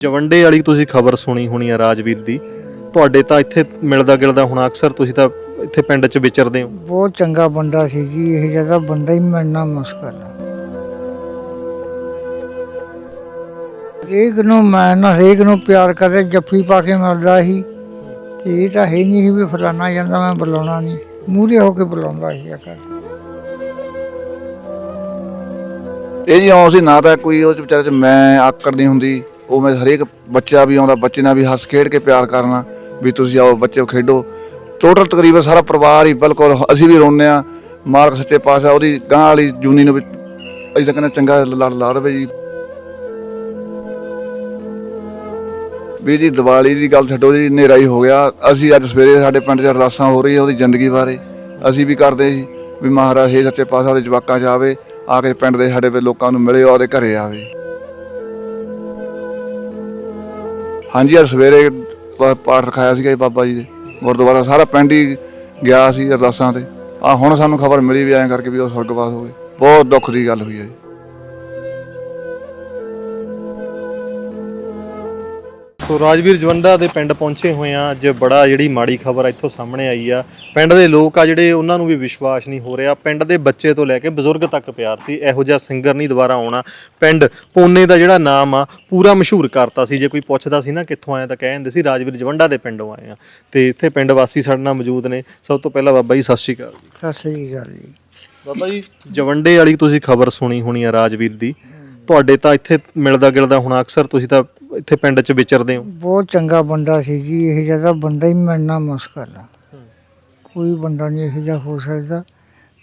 ਜਵੰਡੇ ਵਾਲੀ ਤੁਸੀਂ ਖਬਰ ਸੁਣੀ ਹੋਣੀ ਆ ਰਾਜਵੀਰ ਦੀ। ਤੁਹਾਡੇ ਤਾਂ ਇੱਥੇ ਮਿਲਦਾ ਗਿਲਦਾ ਹੋਣਾ ਅਕਸਰ ਤੁਸੀਂ ਤਾਂ ਇੱਥੇ ਪਿੰਡ 'ਚ ਵਿਚਰਦੇ ਹੋ। ਬਹੁਤ ਚੰਗਾ ਬੰਦਾ ਸੀ ਜੀ ਇਹ ਜਿਹਾ ਬੰਦਾ ਹੀ ਮਿਲਣਾ ਮੁਸ਼ਕਲ ਹੈ ਹਰੇਕ ਨੂੰ ਮੈਂ ਨਾ ਹਰੇਕ ਨੂੰ ਪਿਆਰ ਕਰੇ ਜੱਫੀ ਪਾ ਕੇ ਮਿਲਦਾ ਸੀ। ਤੇ ਇਹ ਤਾਂ ਹੈ ਨਹੀਂ ਸੀ ਵੀ ਫਲਾਣਾ ਜਾਂਦਾ ਮੈਂ ਬੁਲਾਉਣਾ ਨਹੀਂ। ਮੂਰੇ ਹੋ ਕੇ ਬੁਲਾਉਂਦਾ ਸੀ ਅਕਰ ਇਹ ਜੀ ਆਉਂ ਸੀ ਨਾ ਤਾਂ ਕੋਈ ਉਹ 'ਚ ਵਿਚਾਰੇ ਚ ਮੈਂ ਆਕੜ ਨਹੀਂ ਹੁੰਦੀ। ਉਹ ਮੈਂ ਹਰੇਕ ਬੱਚਾ ਵੀ ਆਉਂਦਾ, ਬੱਚੇ ਨਾਲ ਵੀ ਹੱਸ ਖੇਡ ਕੇ ਪਿਆਰ ਕਰਨਾ, ਵੀ ਤੁਸੀਂ ਆਓ ਬੱਚੇ ਖੇਡੋ। ਟੋਟਲ ਤਕਰੀਬਨ ਸਾਰਾ ਪਰਿਵਾਰ ਹੀ ਬਿਲਕੁਲ ਅਸੀਂ ਵੀ ਰੋਂਦੇ ਆ ਮਾਲਕ ਸੱਚੇ ਪਾਤਸ਼ਾਹ ਉਹਦੀ ਗਾਂ ਵਾਲੀ ਜੂਨੀ ਨੂੰ ਵੀ ਅਸੀਂ ਤਾਂ ਕਹਿੰਦੇ ਚੰਗਾ ਲੜ ਲਾ ਦੇਵੇ ਜੀ। ਵੀ ਜੀ ਦੀਵਾਲੀ ਦੀ ਗੱਲ ਛੱਡੋ ਜੀ, ਹਨੇਰਾ ਹੀ ਹੋ ਗਿਆ। ਅਸੀਂ ਅੱਜ ਸਵੇਰੇ ਸਾਡੇ ਪਿੰਡ 'ਚ ਅਰਦਾਸਾਂ ਹੋ ਰਹੀ ਉਹਦੀ ਜ਼ਿੰਦਗੀ ਬਾਰੇ। ਅਸੀਂ ਵੀ ਕਰਦੇ ਜੀ ਵੀ ਮਹਾਰਾਜ ਇਹ ਸੱਚੇ ਪਾਤਸ਼ਾਹ ਦੇ ਜਵਾਕਾਂ 'ਚ ਆਵੇ, ਆ ਕੇ ਪਿੰਡ ਦੇ ਸਾਡੇ ਲੋਕਾਂ ਨੂੰ ਮਿਲੇ ਉਹਦੇ ਘਰੇ ਆਵੇ। ਹਾਂਜੀ ਅੱਜ ਸਵੇਰੇ ਪਾ- ਪਾਠ ਰਖਾਇਆ ਸੀਗਾ ਜੀ ਬਾਬਾ ਜੀ ਦੇ। ਗੁਰਦੁਆਰਾ ਸਾਰਾ ਪਿੰਡ ਹੀ ਗਿਆ ਸੀ ਅਰਦਾਸਾਂ ਤੇ। ਆ ਹੁਣ ਸਾਨੂੰ ਖਬਰ ਮਿਲੀ ਵੀ ਐਂ ਕਰਕੇ ਵੀ ਉਹ ਸੁਰਗਵਾਸ ਹੋ ਗਏ। ਬਹੁਤ ਦੁੱਖ ਦੀ ਗੱਲ ਹੋਈ ਹੈ ਜੀ। ਸੋ ਰਾਜਵੀਰ ਜਵੰਡਾ ਦੇ ਪਿੰਡ ਪਹੁੰਚੇ ਹੋਏ ਆ ਅੱਜ ਬੜਾ ਜਿਹੜੀ ਮਾੜੀ ਖਬਰ ਇੱਥੋਂ ਸਾਹਮਣੇ ਆਈ ਆ। ਪਿੰਡ ਦੇ ਲੋਕ ਆ ਜਿਹੜੇ ਉਹਨਾਂ ਨੂੰ ਵੀ ਵਿਸ਼ਵਾਸ ਨਹੀਂ ਹੋ ਰਿਹਾ। ਪਿੰਡ ਦੇ ਬੱਚੇ ਤੋਂ ਲੈ ਕੇ ਬਜ਼ੁਰਗ ਤੱਕ ਪਿਆਰ ਸੀ। ਇਹੋ ਜਿਹਾ ਸਿੰਗਰ ਨਹੀਂ ਦੁਬਾਰਾ ਆਉਣਾ। ਪਿੰਡ ਪੋਨੇ ਦਾ ਜਿਹੜਾ ਨਾਮ ਆ ਪੂਰਾ ਮਸ਼ਹੂਰ ਕਰਤਾ ਸੀ। ਜੇ ਕੋਈ ਪੁੱਛਦਾ ਸੀ ਨਾ ਕਿੱਥੋਂ ਆਇਆ ਤਾਂ ਕਹਿ ਦਿੰਦੇ ਸੀ ਰਾਜਵੀਰ ਜਵੰਡਾ ਦੇ ਪਿੰਡੋਂ ਆਏ ਆ ਤੇ ਇੱਥੇ ਪਿੰਡ ਵਾਸੀ ਸਾਡੇ ਨਾਲ ਮੌਜੂਦ ਨੇ। ਸਭ ਤੋਂ ਪਹਿਲਾਂ ਬਾਬਾ ਜੀ ਸਤਿ ਸ਼੍ਰੀ ਅਕਾਲ ਜੀ। ਸਤਿ ਸ੍ਰੀ ਅਕਾਲ ਜੀ। ਬਾਬਾ ਜੀ ਜਵੰਡੇ ਵਾਲੀ ਤੁਸੀਂ ਖਬਰ ਸੁਣੀ ਹੋਣੀ ਆ ਰਾਜਵੀਰ ਦੀ। ਤੁਹਾਡੇ ਤਾਂ ਇੱਥੇ ਮਿਲਦਾ ਗਿਲਦਾ ਹੋਣਾ ਅਕਸਰ ਤੁਸੀਂ ਤਾਂ ਇੱਥੇ ਪਿੰਡ 'ਚ ਵਿਚਰਦੇ ਹੋ? ਬਹੁਤ ਚੰਗਾ ਬੰਦਾ ਸੀ ਜੀ ਇਹ ਜਿਹਾ ਬੰਦਾ ਹੀ ਮਿਲਣਾ ਮੁਸ਼ਕਲ ਹੈ। ਕੋਈ ਬੰਦਾ ਨਹੀਂ ਇਹ ਜਿਹਾ ਹੋ ਸਕਦਾ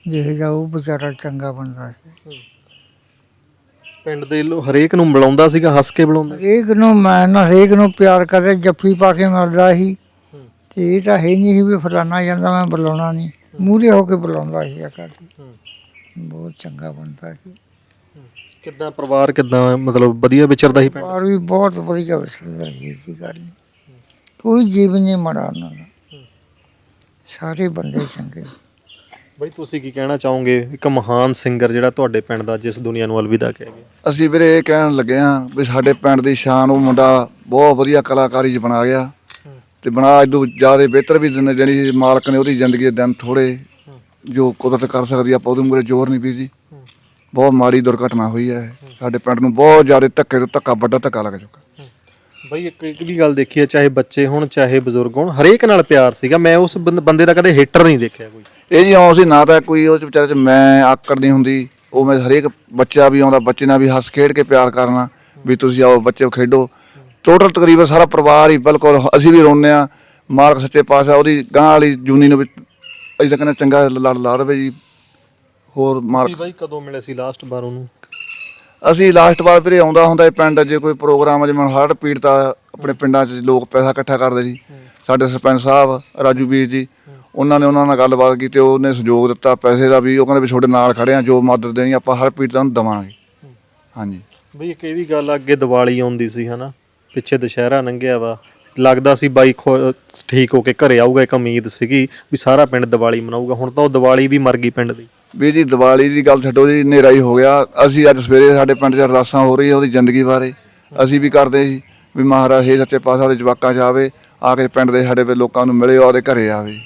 ਜਿਹੇ ਜਿਹਾ ਉਹ ਵਿਚਾਰਾ ਚੰਗਾ ਬੰਦਾ ਸੀ। ਪਿੰਡ ਦੇ ਲੋ ਹਰੇਕ ਨੂੰ ਬੁਲਾਉਂਦਾ ਸੀਗਾ ਹੱਸ ਕੇ ਬੁਲਾਉਂਦਾ ਹਰੇਕ ਨੂੰ ਮੈਂ ਨਾ ਹਰੇਕ ਨੂੰ ਪਿਆਰ ਕਰੇ ਜੱਫੀ ਪਾ ਕੇ ਮਿਲਦਾ ਸੀ। ਤੇ ਇਹ ਤਾਂ ਹੈ ਨਹੀਂ ਸੀ ਵੀ ਫਲਾਣਾ ਜਾਂਦਾ ਮੈਂ ਬੁਲਾਉਣਾ ਨਹੀਂ। ਮੂਰੇ ਹੋ ਕੇ ਬੁਲਾਉਂਦਾ ਸੀ ਅਕਰ ਬਹੁਤ ਚੰਗਾ ਬੰਦਾ ਸੀ। ਕਿੱਦਾਂ ਪਰਿਵਾਰ ਕਿੱਦਾਂ ਮਤਲਬ ਵਧੀਆ ਵਿਚਰਦਾ ਸੀ ਪਿੰਡ? ਪਰ ਵੀ ਬਹੁਤ ਵਧੀਆ ਵਿਸਰਦਾ ਸੀ ਜੀ ਗੱਲ। ਕੋਈ ਜੀਵ ਨਹੀਂ ਮੜਾ ਉਹਨਾਂ ਦਾ। ਸਾਰੇ ਬੰਦੇ ਚੰਗੇ। ਬਈ ਤੁਸੀਂ ਕੀ ਕਹਿਣਾ ਚਾਹੋਗੇ? ਇੱਕ ਮਹਾਨ ਸਿੰਗਰ ਜਿਹੜਾ ਤੁਹਾਡੇ ਪਿੰਡ ਦਾ ਜਿਸ ਦੁਨੀਆ ਨੂੰ ਅਲਵਿਦਾ ਕਹਿ ਗਿਆ। ਅਸੀਂ ਵੀਰੇ ਇਹ ਕਹਿਣ ਲੱਗੇ ਆ ਵੀ ਸਾਡੇ ਪਿੰਡ ਦੀ ਸ਼ਾਨ ਉਹ ਮੁੰਡਾ ਬਹੁਤ ਵਧੀਆ ਕਲਾਕਾਰੀ 'ਚ ਬਣਾ ਗਿਆ। ਤੇ ਬਣਾ ਇਦੋਂ ਜ਼ਿਆਦਾ ਬਿਹਤਰ ਵੀ ਦਿਨ ਜਿਹੜੀ ਮਾਲਕ ਨੇ ਉਹਦੀ ਜ਼ਿੰਦਗੀ ਦੇ ਦਿਨ ਥੋੜੇ ਜੋ ਕੁਦਰਤ ਕਰ ਸਕਦੀ ਆ, ਆਪਾਂ ਉਹਦੇ ਮੂਰੇ ਜ਼ੋਰ ਨਹੀਂ ਵੀ ਜੀ। ਬਹੁਤ ਮਾੜੀ ਦੁਰਘਟਨਾ ਹੋਈ ਹੈ ਸਾਡੇ ਪਿੰਡ ਨੂੰ ਬਹੁਤ ਜ਼ਿਆਦਾ ਧੱਕੇ ਤੋਂ ਧੱਕਾ ਵੱਡਾ ਧੱਕਾ ਲੱਗ ਚੁੱਕਾ। ਬਈ ਇੱਕ ਇੱਕ ਵੀ ਗੱਲ ਦੇਖੀ ਹੈ ਚਾਹੇ ਬੱਚੇ ਹੋਣ ਚਾਹੇ ਬਜ਼ੁਰਗ ਹੋਣ ਹਰੇਕ ਨਾਲ ਪਿਆਰ ਸੀਗਾ। ਮੈਂ ਉਸ ਬੰਦ- ਬੰਦੇ ਦਾ ਕਦੇ ਹੇਟਰ ਨਹੀਂ ਦੇਖਿਆ ਕੋਈ। ਇਹ ਜੀ ਆਉਂ ਸੀ ਨਾ ਤਾਂ ਕੋਈ ਉਹ 'ਚ ਵਿਚਾਰੇ ਚ ਮੈਂ ਆਕੜ ਨਹੀਂ ਹੁੰਦੀ। ਉਹ ਮੈਂ ਹਰੇਕ ਬੱਚਾ ਵੀ ਆਉਂਦਾ ਬੱਚੇ ਨਾਲ ਵੀ ਹੱਸ ਖੇਡ ਕੇ ਪਿਆਰ ਕਰਨਾ ਵੀ ਤੁਸੀਂ ਆਓ ਬੱਚੇ ਖੇਡੋ। ਟੋਟਲ ਤਕਰੀਬਨ ਸਾਰਾ ਪਰਿਵਾਰ ਹੀ ਬਿਲਕੁਲ ਅਸੀਂ ਵੀ ਰੋਂਦੇ ਆ ਮਾਲਕ ਸੱਚੇ ਪਾਤਸ਼ਾਹ ਉਹਦੀ ਗਾਂ ਵਾਲੀ ਜੂਨੀ ਨੂੰ ਵੀ ਅਸੀਂ ਤਾਂ ਕਹਿੰਦੇ ਚੰਗਾ ਲੜ ਲਾ ਦੇਵੇ ਜੀ। ਹੋਰ ਮਾਲਕ ਤੁਸੀਂ ਬਾਈ ਕਦੋਂ ਮਿਲੇ ਸੀ ਲਾਸਟ ਵਾਰ ਉਹਨੂੰ? ਅਸੀਂ ਲਾਸਟ ਵਾਰ ਵੀਰੇ ਆਉਂਦਾ ਹੁੰਦਾ ਇਹ ਪਿੰਡ ਜੇ ਕੋਈ ਪ੍ਰੋਗਰਾਮ ਜਿਵੇਂ ਹੜ੍ਹ ਪੀੜਤਾ ਆਪਣੇ ਪਿੰਡਾਂ 'ਚ ਲੋਕ ਪੈਸਾ ਇਕੱਠਾ ਕਰਦੇ ਜੀ ਸਾਡੇ ਸਰਪੰਚ ਸਾਹਿਬ ਰਾਜੂ ਵੀਰ ਜੀ ਉਹਨਾਂ ਨੇ ਉਹਨਾਂ ਨਾਲ ਗੱਲਬਾਤ ਕੀਤੀ ਉਹਨੇ ਸਹਿਯੋਗ ਦਿੱਤਾ ਪੈਸੇ ਦਾ ਵੀ ਉਹ ਕਹਿੰਦੇ ਵੀ ਤੁਹਾਡੇ ਨਾਲ ਖੜੇ ਆ ਜੋ ਮਦਦ ਦੇਣੀ ਆਪਾਂ ਹਰ ਪੀੜਤਾਂ ਨੂੰ ਦਵਾਂਗੇ। ਹਾਂਜੀ। ਬਈ ਇੱਕ ਇਹ ਵੀ ਗੱਲ ਆ, ਅੱਗੇ ਦੀਵਾਲੀ ਆਉਂਦੀ ਸੀ ਹਨਾ? ਪਿੱਛੇ ਦੁਸ਼ਹਿਰਾ ਲੰਘਿਆ ਵਾ। ਲੱਗਦਾ ਸੀ ਬਾਈ ਖੁ- ਠੀਕ ਹੋ ਕੇ ਘਰੇ ਆਊਗਾ ਇੱਕ ਉਮੀਦ ਸੀਗੀ ਵੀ ਸਾਰਾ ਪਿੰਡ ਦੀਵਾਲੀ ਮਨਾਊਗਾ। ਹੁਣ ਤਾਂ ਉਹ ਦੀਵਾਲੀ ਵੀ ਮਰ ਗਈ ਪਿੰਡ ਦੀ। ਵੀ ਜੀ ਦੀਵਾਲੀ ਦੀ ਗੱਲ ਛੱਡੋ ਜੀ ਹਨੇਰਾ ਹੀ ਹੋ ਗਿਆ। ਅਸੀਂ ਅੱਜ ਸਵੇਰੇ ਸਾਡੇ ਪਿੰਡ 'ਚ ਅਰਦਾਸਾਂ ਹੋ ਰਹੀ ਉਹਦੀ ਜ਼ਿੰਦਗੀ ਬਾਰੇ। ਅਸੀਂ ਵੀ ਕਰਦੇ ਜੀ ਵੀ ਮਹਾਰਾਜ ਇਹ ਸੱਚੇ ਪਾਤਸ਼ਾਹ ਦੇ ਜਵਾਕਾਂ 'ਚ ਆਵੇ ਆ ਕੇ ਪਿੰਡ ਦੇ ਸਾਡੇ ਵੇ ਲੋਕਾਂ ਨੂੰ ਮਿਲੇ ਉਹਦੇ ਘਰੇ ਆਵੇ।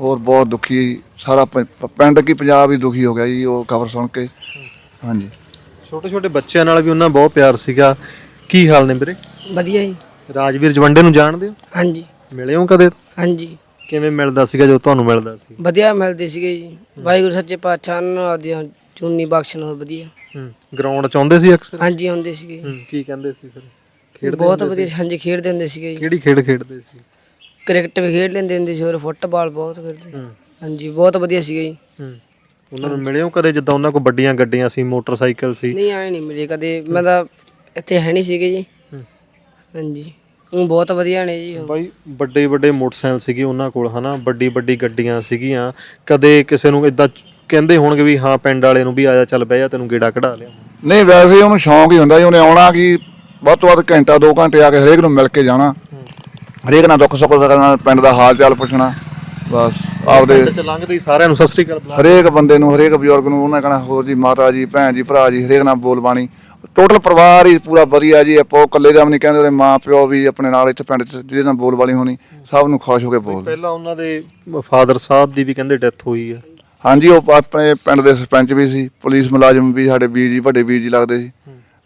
ਹੋਰ ਬਹੁਤ ਦੁਖੀ ਸਾਰਾ ਪਿੰਡ ਕੀ ਪੰਜਾਬ ਹੀ ਦੁਖੀ ਹੋ ਗਿਆ ਜੀ ਉਹ ਖਬਰ ਸੁਣ ਕੇ। ਹਾਂਜੀ। ਛੋਟੇ ਛੋਟੇ ਬੱਚਿਆਂ ਨਾਲ ਵੀ ਉਹਨਾਂ ਬਹੁਤ ਪਿਆਰ ਸੀਗਾ। ਕੀ ਹਾਲ ਨੇ ਵੀਰੇ? ਵਧੀਆ ਜੀ। ਰਾਜਵੀਰ ਜਵੰਡੇ ਨੂੰ ਜਾਣਦੇ ਹੋ? ਹਾਂਜੀ। ਮਿਲੇ ਹੋ ਕਦੇ? ਹਾਂਜੀ। ਕਿਵੇਂ ਮਿਲਦਾ ਸੀਗਾ ਜੋ ਤੁਹਾਨੂੰ ਮਿਲਦਾ ਸੀ? ਵਧੀਆ ਮਿਲਦੇ ਸੀਗੇ ਜੀ। ਵਾਹਿਗੁਰੂ ਸੱਚੇ ਪਾਤਸ਼ਾਹ ਨੂੰ ਆਪਦੀਆਂ ਚੁੰਨੀ ਬਖਸ਼ਣ ਵਧੀਆ। ਹੂੰ ਗਰਾਊਂਡ ਚ ਆਉਂਦੇ ਸੀ ਅਕਸਰ? ਹਾਂਜੀ ਹੁੰਦੇ ਸੀਗੇ ਹੂੰ ਕੀ ਕਹਿੰਦੇ ਸੀ ਫਿਰ? ਬਹੁਤ ਵਧੀਆ ਹਾਂਜੀ ਖੇਡਦੇ ਹੁੰਦੇ ਸੀਗੇ ਜੀ। ਕਿਹੜੀ ਖੇਡ ਖੇਡਦੇ ਸੀ? ਕ੍ਰਿਕਟ ਵੀ ਖੇਡ ਲੈਂਦੇ ਹੁੰਦੇ ਸੀ ਔਰ ਫੁੱਟਬਾਲ ਬਹੁਤ ਖੇਡਦੇ। ਹੂੰ। ਹਾਂਜੀ ਬਹੁਤ ਵਧੀਆ ਸੀਗੇ ਜੀ। ਹੂੰ ਉਹਨਾਂ ਨੂੰ ਮਿਲੇ ਹੋ ਕਦੇ ਜਿੱਦਾਂ ਉਹਨਾਂ ਕੋਲ ਵੱਡੀਆਂ ਗੱਡੀਆਂ ਸੀ ਮੋਟਰਸਾਈਕਲ ਸੀ? ਨਹੀਂ ਆਏ ਨਹੀਂ ਮਿਲੇ ਕਦੇ। ਮੈਂ ਤਾਂ ਇੱਥੇ ਹੈ ਨਹੀਂ ਸੀਗੇ ਜੀ। ਹੂੰ। ਹਾਂਜੀ। ਉਹ ਬਹੁਤ ਵਧੀਆ ਨੇ ਜੀ ਉਹ। ਬਾਈ ਵੱਡੇ ਵੱਡੇ ਮੋਟਰਸਾਈਕਲ ਸੀਗੇ ਉਹਨਾਂ ਕੋਲ ਹਨਾ? ਵੱਡੀ ਵੱਡੀ ਗੱਡੀਆਂ ਸੀਗੀਆਂ। ਕਦੇ ਕਿਸੇ ਨੂੰ ਇਦਾਂ ਕਹਿੰਦੇ ਹੋਣਗੇ ਵੀ ਹਾਂ ਪਿੰਡ ਵਾਲੇ ਨੂੰ ਵੀ ਆਜਾ ਚੱਲ ਬਹਿ ਜਾ ਤੈਨੂੰ ਗੇੜਾ ਕਢਾ ਲਿਆ। ਨਹੀਂ ਵੈਸੇ ਉਹਨੂੰ ਸ਼ੌਂਕ ਹੀ ਹੁੰਦਾ ਜੀ ਉਹਨੇ ਆਉਣਾ ਕਿ ਵੱਧ ਤੋਂ ਵੱਧ ਘੰਟਾ 2 ਘੰਟੇ ਆ ਕੇ ਹਰੇਕ ਨੂੰ ਮਿਲ ਕੇ ਜਾਣਾ। ਹਰੇਕ ਨਾਲ ਦੁੱਖ ਸੁੱਖ ਕਰਨਾ ਪਿੰਡ ਦਾ ਹਾਲ ਚਾਲ ਪੁੱਛਣਾ ਬਸ ਆਪਦੇ ਪਿੰਡ ਚ ਲੰਘਦੇ ਹੀ ਸਾਰਿਆਂ ਨੂੰ ਸਤਿ ਸ੍ਰੀ ਅਕਾਲ ਬੁਲਾ ਹਰੇਕ ਬੰਦੇ ਨੂੰ ਹਰੇਕ ਬਜ਼ੁਰਗ ਨੂੰ ਉਹਨੇ ਕਹਣਾ ਹੋਰ ਜੀ ਮਾਤਾ ਜੀ ਭੈਣ ਜੀ ਭਰਾ ਜੀ ਹਰੇਕ ਨਾਲ ਬੋਲ ਬਾਣੀ। ਟੋਟਲ ਪਰਿਵਾਰ ਹੀ ਪੂਰਾ ਵਧੀਆ ਜੀ। ਆਪੋ ਇਕੱਲੇ ਦਾ ਵੀ ਨਹੀਂ ਕਹਿੰਦੇ ਉਹਦੇ ਮਾਂ ਪਿਓ ਵੀ ਆਪਣੇ ਨਾਲ ਇੱਥੇ ਪਿੰਡ 'ਚ ਜਿਹਦੇ ਨਾਲ ਬੋਲ ਵਾਲੀ ਹੋਣੀ ਸਭ ਨੂੰ ਖੁਸ਼ ਹੋ ਕੇ ਬੋਲਦੇ। ਪਹਿਲਾਂ ਉਹਨਾਂ ਦੇ ਫਾਦਰ ਸਾਹਿਬ ਦੀ ਵੀ ਕਹਿੰਦੇ ਡੈਥ ਹੋਈ ਆ। ਹਾਂਜੀ ਉਹ ਆਪਣੇ ਪਿੰਡ ਦੇ ਸਰਪੰਚ ਵੀ ਸੀ ਪੁਲਿਸ ਮੁਲਾਜ਼ਮ ਵੀ ਸਾਡੇ ਵੀਰ ਜੀ ਵੱਡੇ ਵੀਰ ਜੀ ਲੱਗਦੇ ਸੀ।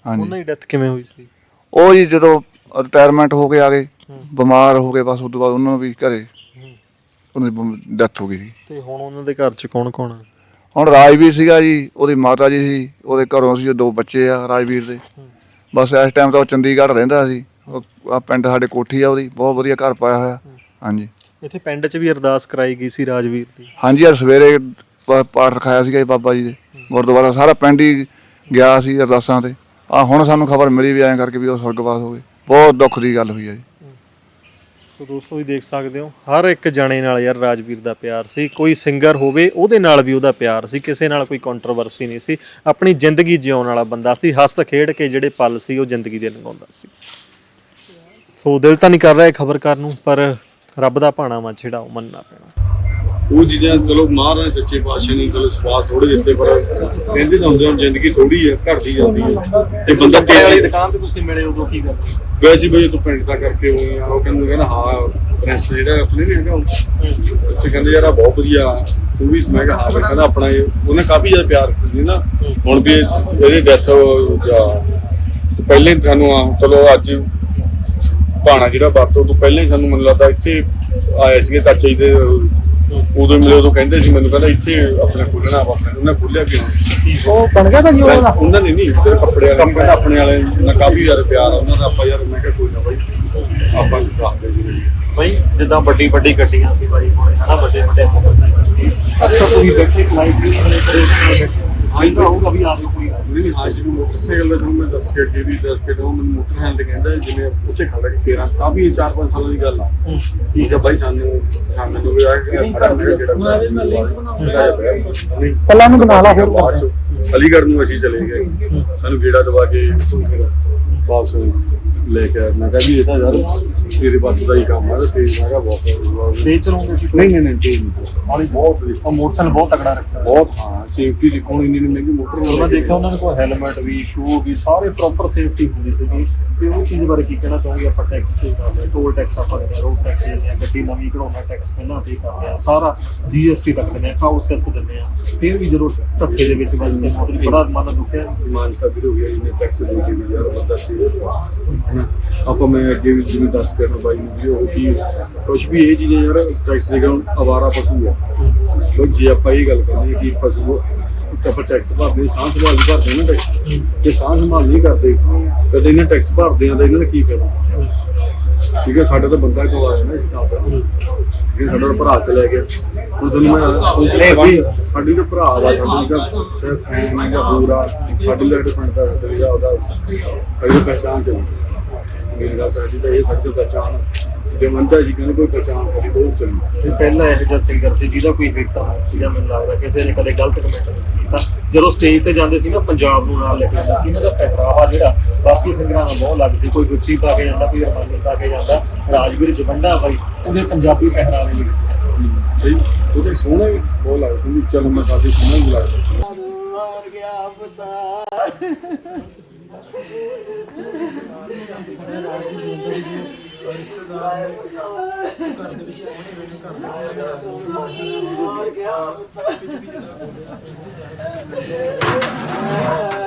ਹਾਂਜੀ। ਉਹਨਾਂ ਦੀ ਡੈਥ ਕਿਵੇਂ ਹੋਈ ਸੀ? ਉਹ ਜੀ ਜਦੋਂ ਰਿਟਾਇਰਮੈਂਟ ਹੋ ਕੇ ਆ ਗਏ ਬਿਮਾਰ ਹੋ ਗਏ ਬਸ ਉਸ ਤੋਂ ਬਾਅਦ ਉਹਨਾਂ ਨੂੰ ਵੀ ਘਰੇ ਉਹਨਾਂ ਦੀ ਡੈਥ ਹੋ ਗਈ ਸੀ। ਤੇ ਹੁਣ ਉਹਨਾਂ ਦੇ ਘਰ 'ਚ ਕੌਣ ਕੌਣ ਆ? ਹੁਣ ਰਾਜਵੀਰ ਸੀਗਾ ਜੀ ਉਹਦੀ ਮਾਤਾ ਜੀ ਸੀ ਉਹਦੇ ਘਰੋਂ ਸੀ ਦੋ ਬੱਚੇ ਆ ਰਾਜਵੀਰ ਦੇ। ਬਸ ਇਸ ਟਾਈਮ ਤਾਂ ਉਹ ਚੰਡੀਗੜ੍ਹ ਰਹਿੰਦਾ ਸੀ। ਆ ਪਿੰਡ ਸਾਡੇ ਕੋਠੀ ਆ ਉਹਦੀ ਬਹੁਤ ਵਧੀਆ ਘਰ ਪਾਇਆ ਹੋਇਆ। ਹਾਂਜੀ। ਇੱਥੇ ਪਿੰਡ 'ਚ ਵੀ ਅਰਦਾਸ ਕਰਾਈ ਗਈ ਸੀ ਰਾਜਵੀਰ ਦੀ? ਹਾਂਜੀ ਅੱਜ ਸਵੇਰੇ ਪਾਠ ਰਖਾਇਆ ਸੀਗਾ ਜੀ ਬਾਬਾ ਜੀ ਦੇ। ਗੁਰਦੁਆਰਾ ਸਾਰਾ ਪਿੰਡ ਹੀ ਗਿਆ ਸੀ ਅਰਦਾਸਾਂ ਤੇ। ਆ ਹੁਣ ਸਾਨੂੰ ਖਬਰ ਮਿਲੀ ਵੀ ਐਂ ਕਰਕੇ ਵੀ ਉਹ ਸਵਰਗਵਾਸ ਹੋ ਗਏ। ਬਹੁਤ ਦੁੱਖ ਦੀ ਗੱਲ ਹੋਈ ਹੈ ਜੀ। ਸੋ ਦੋਸਤੋ ਵੀ ਦੇਖ ਸਕਦੇ ਹੋ, ਹਰ ਇੱਕ ਜਣੇ ਨਾਲ ਯਾਰ ਰਾਜਵੀਰ ਦਾ ਪਿਆਰ ਸੀ, ਕੋਈ ਸਿੰਗਰ ਹੋਵੇ, ਉਹਦੇ ਨਾਲ ਵੀ ਉਹਦਾ ਪਿਆਰ ਸੀ, ਕਿਸੇ ਨਾਲ ਕੋਈ ਕੰਟਰੋਵਰਸੀ ਨਹੀਂ ਸੀ, ਆਪਣੀ ਜ਼ਿੰਦਗੀ ਜਿਉਣ ਵਾਲਾ ਬੰਦਾ ਸੀ, ਹੱਸ ਖੇਡ ਕੇ ਜਿਹੜੇ ਪਲ ਸੀ, ਉਹ ਜ਼ਿੰਦਗੀ ਦੇ ਲੰਘਾਉਂਦਾ ਸੀ। ਸੋ ਦਿਲ ਤਾਂ ਨਹੀਂ ਕਰ ਰਿਹਾ ਖਬਰ ਕਰਨ ਨੂੰ, ਪਰ ਰੱਬ ਦਾ ਭਾਣਾ ਵਾ ਜਿਹੜਾ ਉਹ ਮੰਨਣਾ ਪੈਣਾ। ਉਹ ਚੀਜ਼ਾਂ ਚਲੋ ਮਹਾਰਾਜ ਸੱਚੇ ਪਾਤਸ਼ਾਹ ਨੇ ਚਲੋ ਸਵਾਸ ਥੋੜੇ ਦਿੱਤੇ ਪਰ ਕਹਿੰਦੇ ਤਾਂ ਹੁੰਦੇ ਹੁਣ ਜ਼ਿੰਦਗੀ ਥੋੜੀ ਹੈ ਘਟਦੀ ਜਾਂਦੀ ਹੈ। ਤੇ ਬੰਦਾ ਵਾਲੀ ਤੇ ਦੁਕਾਨ ਤੇ ਤੁਸੀਂ ਮਿਲੇ ਉਦੋਂ ਕੀ ਗੱਲ ਵੈਸੇ ਬਈ ਤੂੰ ਪਿੰਡ ਦਾ ਕਰਕੇ ਹੋਈ ਆ ਉਹ ਕਹਿੰਦੇ ਕਹਿੰਦਾ ਹਾਂ ਪ੍ਰੈਸ ਜਿਹੜਾ ਆਪਣੇ ਨੇ ਹੈਗਾ ਉਹ। ਤੇ ਕਹਿੰਦੇ ਯਾਰ ਆ ਬਹੁਤ ਵਧੀਆ ਤੂੰ ਵੀ ਮੈਂ ਕਿਹਾ ਹਾਂ ਮੈਂ ਕਹਿੰਦਾ ਆਪਣਾ ਉਹਨੇ ਕਾਫੀ ਜ਼ਿਆਦਾ ਪਿਆਰ ਕੀਤੀ ਨਾ। ਹੁਣ ਵੀ ਇਹ- ਇਹਦੀ ਡੈਥ ਪਹਿਲੇ ਸਾਨੂੰ ਆ ਚਲੋ ਅੱਜ ਭਾਣਾ ਜਿਹੜਾ ਵਰਤੋਂ ਤੋਂ ਪਹਿਲਾਂ ਹੀ ਸਾਨੂੰ ਮੈਨੂੰ ਲੱਗਦਾ ਇੱਥੇ ਆਏ ਸੀਗੇ ਚਾਚਾ ਜੀ ਦੇ ਉਦੋਂ ਮਿਲੇ ਉਦੋਂ ਕਹਿੰਦੇ ਸੀ ਮੈਨੂੰ ਕਹਿੰਦਾ ਇੱਥੇ ਆਪਣੇ ਖੋਲਣਾ ਆਪਾਂ ਆਪਣੇ ਉਹਨੇ ਖੋਲਿਆ ਕਿਉਂ? ਉਹ ਬਣ ਗਿਆ ਭਾਜੀ ਉਹਨਾਂ ਨੇ ਨਹੀਂ ਤੇਰੇ ਕੱਪੜੇ ਵਾਲੇ ਨੇ ਕਹਿੰਦਾ ਆਪਣੇ ਵਾਲੇ ਨਾਲ ਕਾਫੀ ਜ਼ਿਆਦਾ ਪਿਆਰ ਆ ਉਹਨਾਂ ਦਾ ਆਪਾਂ ਯਾਰ ਮੈਂ ਕਿਹਾ ਕੋਈ ਨਾ ਬਾਈ ਆਪਾਂ ਨੂੰ ਦੱਸਦੇ ਜੀ ਬਈ ਜਿੱਦਾਂ ਵੱਡੀ ਵੱਡੀ ਗੱਡੀਆਂ ਸੀ ਬਾਈ ਹੁਣ ਹਨਾ ਵੱਡੇ ਵੱਡੇ ਅਕਸਰ ਤੁਸੀਂ ਬੈਠੇ ਫਲਾਈਟ ਵੀ ਹਾਂ ਇਹ ਤਾਂ ਹੋਊਗਾ ਵੀ ਆਪ ਕੋਈ ਨਹੀਂ ਹਾਂ ਜੀ ਮੋਟਰਸਾਈਕਲ ਦਾ ਤੁਹਾਨੂੰ ਮੈਂ ਦੱਸ ਕੇ ਅੱਗੇ ਵੀ ਦੱਸ ਕੇ ਦਊਂ ਮੈਨੂੰ ਮੋਟਰਸਾਈਕਲ ਤੇ ਕਹਿੰਦਾ ਜਿਵੇਂ ਉੱਥੇ ਖੜਾ ਕਿ 13 ਕਾਫੀ 4-5 ਸਾਲਾਂ ਦੀ ਗੱਲ ਆ। ਠੀਕ ਆ ਬਾਈ ਸਾਨੂੰ ਸਾਨੂੰ ਨੂੰ ਵੀ ਆ ਕੇ ਖੜਾ ਜਿਹੜਾ ਪਹਿਲਾਂ ਨੂੰ ਬਣਾ ਲਾ ਫਿਰ। ਅਲੀਗੜ੍ਹ ਨੂੰ ਅਸੀਂ ਚਲੇ ਗਏ। ਸਾਨੂੰ ਗੇੜਾ ਦਵਾ ਕੇ ਵਾਪਸ ਲੈ ਕੇ। ਮੈਂ ਕਿਹਾ ਵੀ ਇਹ ਤਾਂ ਯਾਰ ਤੇਰੇ ਪਾਸ ਦਾ ਹੀ ਕੰਮ ਆ ਤੇ ਮੈਂ ਕਿਹਾ ਬਹੁਤ ਤੇਜ਼ ਚਲਾਉਂਦੇ ਸੀ। ਨਹੀਂ ਨਹੀਂ ਨਹੀਂ ਤੇਜ਼ ਨਹੀਂ। ਬਹੁਤ ਮੋਟਰਸਾਈਕਲ ਬਹੁਤ ਤਕੜਾ ਰੱਖਿਆ। ਬਹੁਤ ਹਾਂ ਸੇਫਟੀ ਦੇਖੋ ਇੰਨੀ ਇੰਨੀ ਮਹਿੰਗੀ ਮੋਟਰ ਉਹਨਾਂ ਦੇਖਿਆ ਉਹਨਾਂ ਦੇ ਕੋਲ ਹੈਲਮਟ ਵੀ ਸ਼ੂ ਵੀ ਸਾਰੇ ਪ੍ਰੋਪਰ ਸੇਫਟੀ ਹੁੰਦੀ ਸੀਗੀ। ਤੇ ਉਹ ਚੀਜ਼ ਬਾਰੇ ਕੀ ਕਹਿਣਾ ਚਾਹੋਗੇ? ਆਪਾਂ ਟੈਕਸ ਪੇ ਕਰਦੇ ਟੋਲ ਟੈਕਸ ਆਪਾਂ ਦਿੰਦੇ ਰੋਡ ਟੈਕਸ ਦਿੰਦੇ ਆ ਗੱਡੀ ਨਵੀਂ ਕਢਾਉਣਾ ਟੈਕਸ ਪਹਿਲਾਂ ਪੇ ਕਰਦੇ ਆ ਸਾਰਾ ਜੀਐਸਟੀ ਤੱਕ ਦਿੰਦੇ ਆ ਹਾਊਸ ਟੈਕਸ ਦਿੰਦੇ ਆ ਫਿਰ ਵੀ ਜਦੋਂ ਧੱਕੇ ਦੇ ਵਿੱਚ ਵੱਜਦੇ ਮੋਟਰ ਬੜਾ ਮਨ ਦੁਖਿਆ। ਮਾਨਤਾ ਵੀ ਹੋ ਗਿਆ ਇਹਨੇ ਟੈਕਸ ਦੇ ਕੇ ਵੀ ਯਾਰ ਬੰਦਾ ਸੀ। ਹਨਾ ਆਪਾਂ ਮੈਂ ਅੱਗੇ ਵੀ ਜਿਵੇਂ ਦੱਸ ਕਰਨਾ ਬਾਈ ਨੂੰ ਵੀ ਉਹ ਕੀ ਕੁਝ ਵੀ ਇਹ ਚੀਜ਼ਾਂ ਯਾਰ ਟੈਕਸ ਦੇ ਗਾਉਂ ਆਵਾਰਾ ਪਸ਼ੂ ਆ। ਲੋ ਜੇ ਆਪਾਂ ਇਹ ਗੱਲ ਕਰਨੀ ਕਿ ਪਸ਼ੂ ਆਪਾਂ ਟੈਕਸ ਭਰਦੇ ਸਾਂਭ ਸੰਭਾਲ ਨਹੀਂ ਭਰਦੇ ਨਾ ਟੈਕਸ ਜੇ ਸਾਂਭ ਸੰਭਾਲ ਨਹੀਂ ਕਰਦੇ ਕਦੇ ਇਹਨਾਂ ਟੈਕਸ ਭਰਦੇ ਆ ਤਾਂ ਇਹਨਾਂ ਨੇ ਕੀ ਕਰਨਾ? ਠੀਕ ਹੈ ਸਾਡਾ ਤਾਂ ਬੰਦਾ ਗਵਾਇਆ ਨਾ ਇਸ ਦਾ ਇਹ ਸਾਡਾ ਤਾਂ ਭਰਾ ਚਲੇ ਗਿਆ। ਹੁਣ ਤੁਹਾਨੂੰ ਮੈਂ ਅਸੀਂ ਸਾਡੀ ਤਾਂ ਭਰਾ ਦਾ ਸਾਡੀ ਦਾ ਫੈਨ ਦਾ ਪੂਰਾ ਸਾਡੀ ਲੜ ਪਿੰਡ ਦਾ ਤਰੀਕਾ ਉਹਦਾ ਸਾਡੀ ਤਾਂ ਪਹਿਚਾਨ ਚਲੀ। ਮੇਰੀ ਗੱਲ ਤਾਂ ਇਹ ਸਾਡੀ ਤਾਂ ਪਹਿਚਾਨ ਜੇ ਕਹਿੰਦੇ ਕੋਈ ਪਹਿਚਾਨ ਸਾਡੀ ਬਹੁਤ ਚਲੀ ਤੇ ਪਹਿਲਾਂ ਇਹੋ ਜਿਹਾ ਸਿੰਗਰ ਸੀ ਜਿਹਦਾ ਕੋਈ ਹਿੱਟ ਆ ਜਿਹਦਾ ਮੈਨੂੰ ਲੱਗਦਾ ਕਿਸੇ ਨੇ ਕਦੇ ਗਲਤ ਕਮੈਂਟ ਨਹੀਂ ਕੀਤਾ। ਜਦੋਂ ਸਟੇਜ ਤੇ ਜਾਂਦੇ ਸੀ ਨਾ ਪੰਜਾਬ ਨੂੰ ਨਾਲ ਲੈ ਕੇ ਜਾਂਦੇ ਸੀ ਇਹਨਾਂ ਦਾ ਪਹਿਰਾਵਾ ਜਿਹੜਾ ਬਾਕੀ ਸਿੰਗਰਾਂ ਨਾਲ ਬਹੁਤ ਲੱਗਦੀ ਕੋਈ ਗੁੱਚੀ ਪਾ ਕੇ ਜਾਂਦਾ ਕੋਈ ਅਰਮਾਨੀ ਪਾ ਕੇ ਜਾਂਦਾ ਰਾਜਵੀਰ ਜਵੰਡਾ ਬਾਈ ਉਹਦੇ ਪੰਜਾਬੀ ਪਹਿਰਾਵੇ ਵਿੱਚ ਸਹੀ ਉਹਦੇ ਸੋਹਣਾ ਵੀ ਬਹੁਤ ਲੱਗਦਾ ਸੀ। ਚਲ ਮੈਂ ਕਾਫੀ ਸੋਹਣਾ ਵੀ ਲੱਗਦਾ ਸੀ। और रिश्तेदार ने कर दे भी उन्हें वेट कर दिया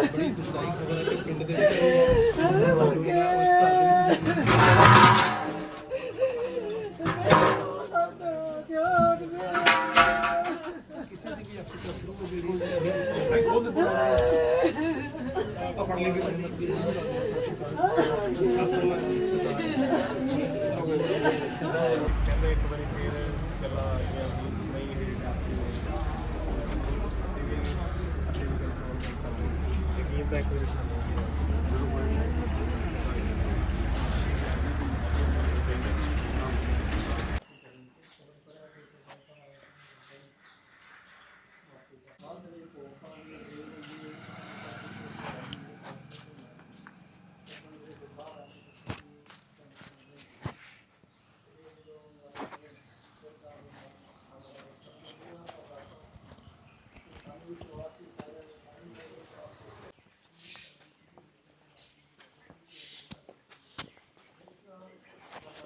बड़ी दुखदाई खबर है कि पिंड दे मर गया उस पर अपने लिए back with later.